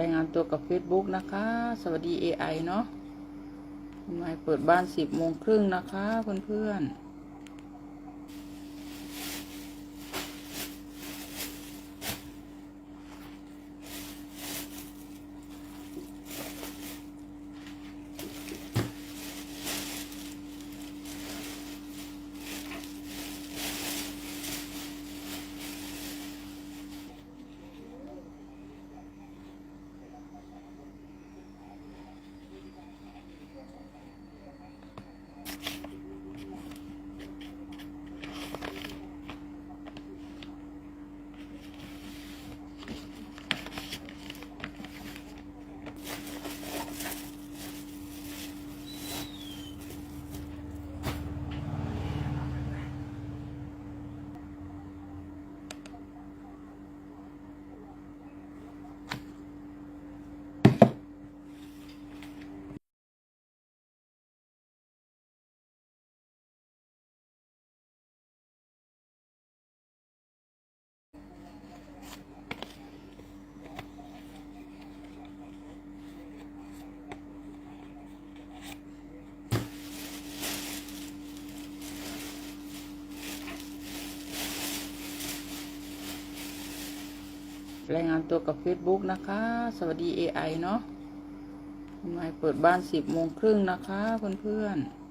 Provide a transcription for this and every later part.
รายงานตัวกับ Facebook นะคะ สวัสดี AI เนาะคุณไม้เปิดบ้าน10โมงครึ่งนะคะเพื่อนๆ รายงานตัวกับ Facebook นะคะ สวัสดี AI เนาะคุณไม้เปิดบ้าน10โมงครึ่งนะคะเพื่อนๆ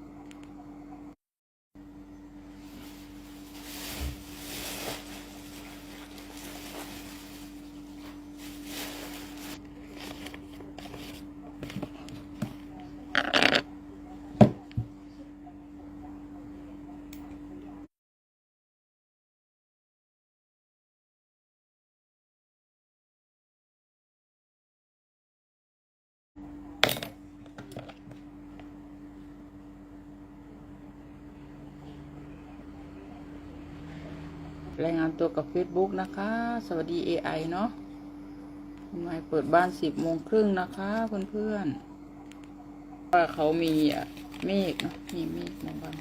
รายงานตัวกับ Facebook นะคะ สวัสดี AI เนาะคุณไม้เปิดบ้าน10โมงครึ่งนะคะเพื่อนๆว่าเขามีอะเมฆเนาะมีเมฆมาบัง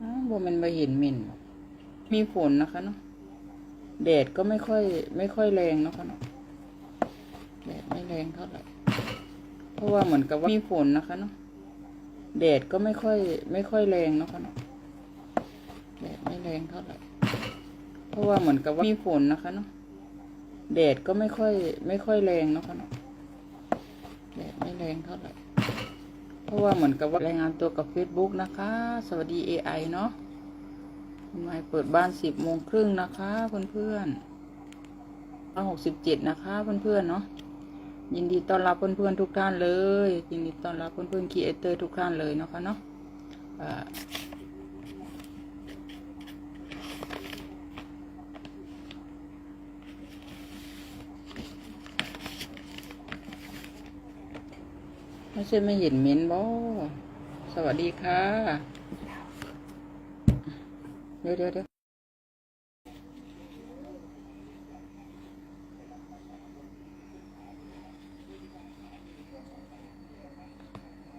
อ้าวบ่แมันมาเห็นหมินมีฝนนะคะเนาะแดดก็ไม่ค่อย ไม่ค่อยแรงนะคะเนาะ แรงเท่าไหร่ เพราะว่าเหมือนกับว่ามีฝนนะคะเนาะ แดดก็ไม่ค่อย ไม่ค่อยแรงนะคะเนาะ แดดไม่แรงเท่าไหร่ เพราะว่าเหมือนกับว่ามีฝนนะคะเนาะ แดดก็ไม่ค่อย ไม่ค่อยแรงนะคะเนาะ แดดไม่แรงเท่าไหร่ เพราะว่าเหมือนกับว่ารายงานตัวกับ Facebook นะคะ สวัสดี AI เนาะคุณไม้เปิดบ้าน10โมงครึ่งนะคะเพื่อนๆร้อยหกสิบเจ็ดนะคะเพื่อนๆเนาะ ยินดีต้อนรับเพื่อนๆทุกท่านเลย ยินดีต้อนรับเพื่อนๆครีเอเตอร์ทุกท่านเลยนะคะเนาะไม่ใช่ไม่เห็นเม้นบอสวัสดีค่ะ เดี๋ยวเดี๋ยวเดี๋ยว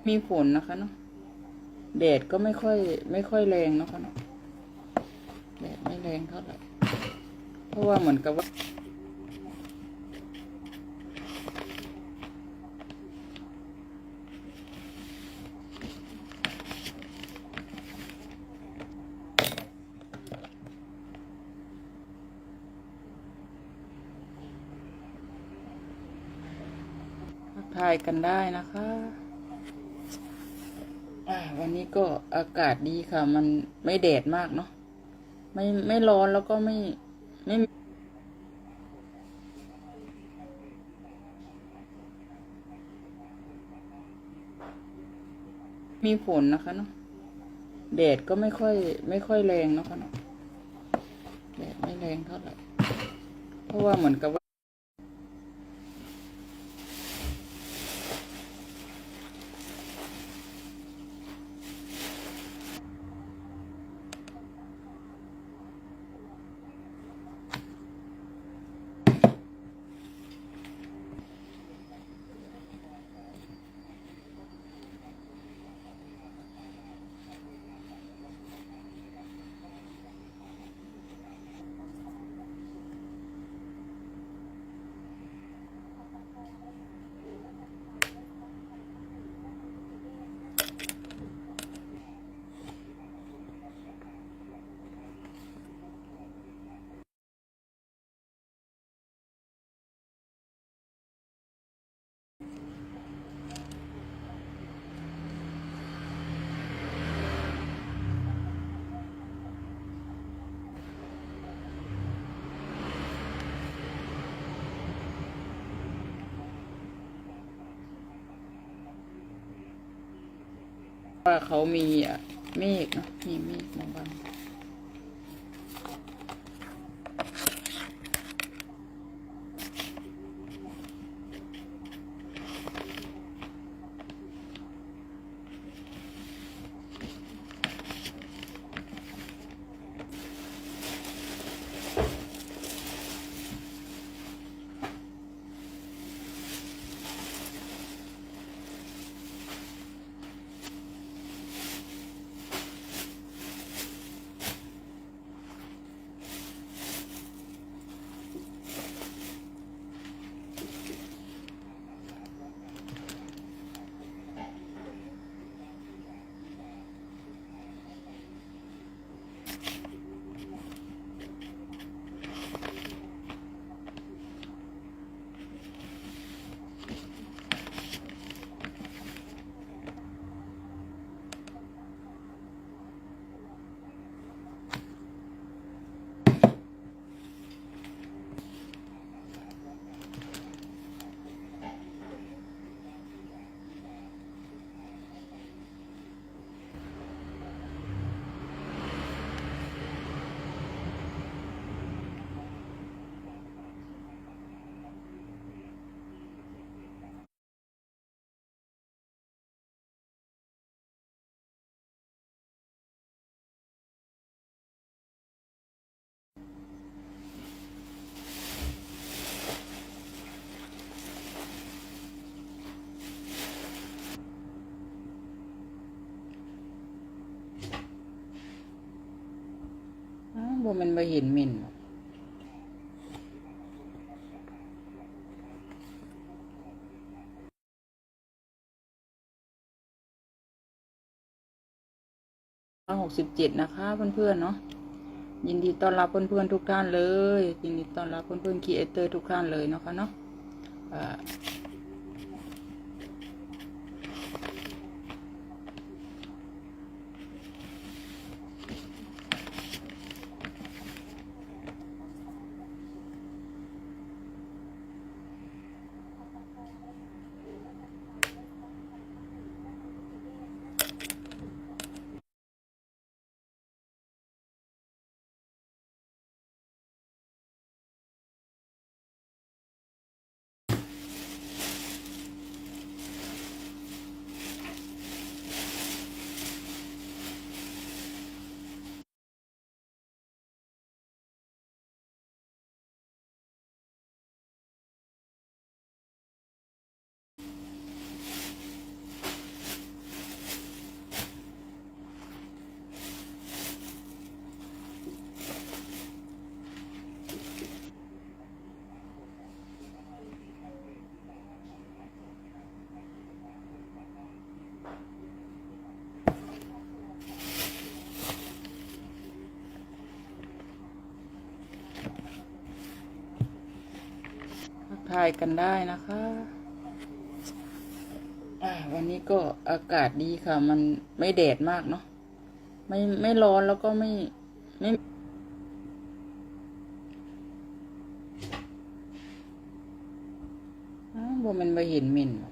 มีฝนนะคะเนาะแดดก็ไม่ค่อย ไม่ค่อยแรงนะคะเนาะแดดไม่แรงเท่าไหร่เพราะว่าเหมือนกับว่าทักทายกันได้นะคะ วันนี้ก็อากาศดีค่ะ มันไม่แดดมากเนาะไม่ไม่ร้อนแล้วก็ไม่ไม่มีมีฝนนะคะเนาะแดดก็ไม่ค่อย ไม่ค่อยแรงเนาะค่ะเนาะแดดไม่แรงเท่าไหร่เพราะว่าเหมือนกับ ว่าเขามีอะเมฆเนาะมีเมฆบาง บ่มันมาเห็นเหม็นหกสิบเจ็ดนะคะเพื่อนๆเนาะยินดีต้อนรับเพื่อนๆทุกท่านเลย ยินดีต้อนรับเพื่อนๆคีเอเตอร์ทุกท่านเลยเนาะคะเนาะ ทายกันได้นะคะวันนี้ก็อากาศดีค่ะ มันไม่แดดมากเนาะไม่ไม่ร้อนแล้วก็ไม่ไม่อ้าวบ่มันไปเห็นเหมินบ่